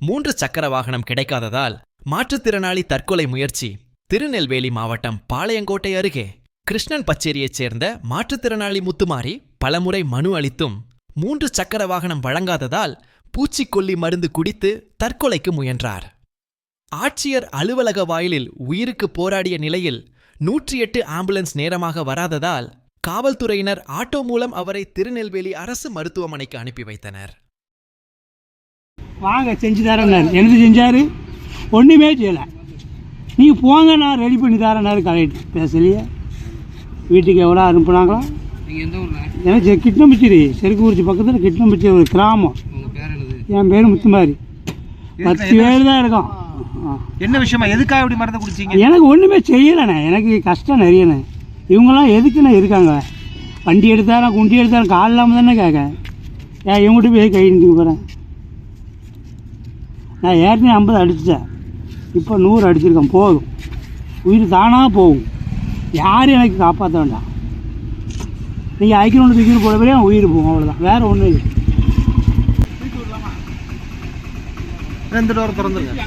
மூன்று சக்கர வாகனம் கிடைக்காததால் மாற்றுத்திறனாளி தற்கொலை முயற்சி. திருநெல்வேலி மாவட்டம் பாளையங்கோட்டை அருகே. கிருஷ்ணன் பச்சேரியைச் சேர்ந்த மாற்றுத்திறனாளி முத்துமாரி பலமுறை மனு அளித்தும் மூன்று சக்கர வாகனம் வழங்காததால் பூச்சிக்கொல்லி மருந்து குடித்து தற்கொலைக்கு முயன்றார். ஆட்சியர் அலுவலக வாயிலில் உயிருக்கு போராடிய நிலையில் நூற்றி எட்டு ஆம்புலன்ஸ் நேரமாக வராததால் காவல்துறையினர் ஆட்டோ மூலம் அவரை திருநெல்வேலி அரசு மருத்துவமனைக்கு அனுப்பி வைத்தனர். வாங்க செஞ்சு தரேன்னாரு என்னது செஞ்சார்? ஒன்றுமே செய்யலை. நீங்கள் போங்க நான் ரெடி பண்ணி தரேன்னாரு கலெக்டர் பேசலையே? வீட்டுக்கு எவ்வளோ அனுப்புனாங்களா? நீங்கள் எந்த ஊர்ல? எனக்கு கிட்னம்பிச்சிரி செருக்குறிச்சி பக்கத்தில் கிட்னம்பிச்சிரி ஒரு கிராமம். என் பேர் முத்துமாரி. பத்து பேர் தான் இருக்கோம். ஆ. என்ன விஷயமா? எதுக்காக இப்படி மருந்து குடிச்சீங்க? எனக்கு ஒன்றுமே செய்யலைண்ணே. எனக்கு கஷ்டம் நிறையண்ணே. இவங்கெல்லாம் எதுக்குண்ணே இருக்காங்க? வண்டி எடுத்தாலும் குண்டி எடுத்தாலும் கால் இல்லாமல் தானே கேட்க. ஏன் இவங்ககிட்ட போய் கை நிறுத்திக்க போகிறேன் நான் ஏற்கனவே ஐம்பது அடிச்சிட்டேன். இப்போ நூறு அடிச்சிருக்கேன். போதும். உயிர் தானாக போகும். யாரும் எனக்கு காப்பாற்ற வேண்டாம். நீங்கள் ஐக்கியம் தூக்கி போடவே போய் உயிர் போகும். அவ்வளோதான் வேறு ஒன்றும் இல்லை. ரெண்டு டோர் திறந்துருங்க.